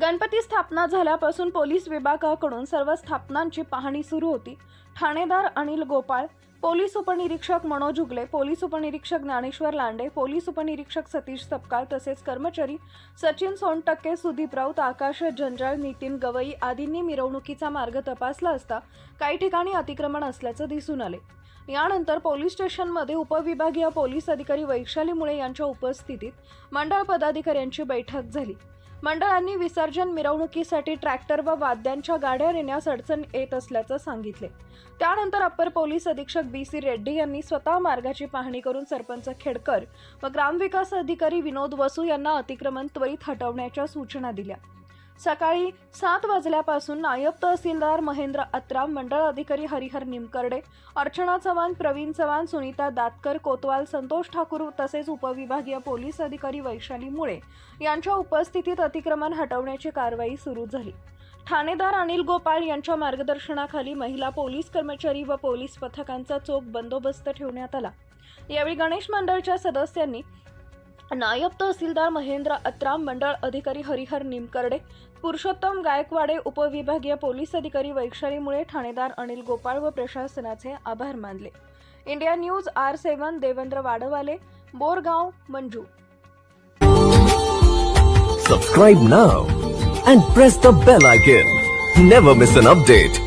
गणपती स्थापना झाल्यापासून पोलीस विभागाकडून सर्व स्थापनांची पाहणी सुरू होती. ठाणेदार अनिल गोपाळ पोलीस उपनिरीक्षक मनोज उगले पोलीस उपनिरीक्षक ज्ञानेश्वर लांडे पोलीस उपनिरीक्षक सतीश सपकाळ तसेच कर्मचारी सचिन सोनटक्के सुदीप राऊत आकाश जंजाळ नितीन गवई आदींनी मिरवणुकीचा मार्ग तपासला असता काही ठिकाणी अतिक्रमण असल्याचं दिसून आले. यानंतर पोलीस स्टेशनमध्ये उपविभागीय पोलीस अधिकारी वैशाली मुळे यांच्या उपस्थितीत मंडळ पदाधिकाऱ्यांची बैठक झाली. मंडळांनी विसर्जन मिरवणुकीसाठी ट्रॅक्टर व वाद्यांच्या गाड्या नेण्यास अडचण येत असल्याचं सांगितले. त्यानंतर अप्पर पोलीस अधीक्षक बी सी रेड्डी यांनी स्वतः मार्गाची पाहणी करून सरपंच खेडकर व ग्रामविकास अधिकारी विनोद वसू यांना अतिक्रमण त्वरित हटवण्याच्या सूचना दिल्या. सकाळी सात वाजल्यापासून नायब तहसीलदार महेंद्र अत्राम मंडळ अधिकारी हरिहर निमकर्डे अर्चना चव्हाण प्रवीण चव्हाण सुनीता दातकर कोतवाल संतोष ठाकूर तसेच उपविभागीय पोलीस अधिकारी वैशाली मुळे यांच्या उपस्थितीत अतिक्रमण हटवण्याची कारवाई सुरू झाली. ठाणेदार अनिल गोपाळ यांच्या मार्गदर्शनाखाली महिला पोलीस कर्मचारी व पोलीस पथकांचा चोख बंदोबस्त ठेवण्यात आला. यावेळी गणेश मंडळच्या सदस्यांनी नायब तहसीलदार महेंद्र अत्राम मंडळ अधिकारी हरिहर निमकर्डे पुरुषोत्तम गायकवाडे उपविभागीय पोलीस अधिकारी वैशालीमुळे ठाणेदार अनिल गोपाळ व प्रशासनाचे आभार मानले. India news R seven Devendra Wadwale Borgaon Manju. Subscribe now and press the bell icon never miss an update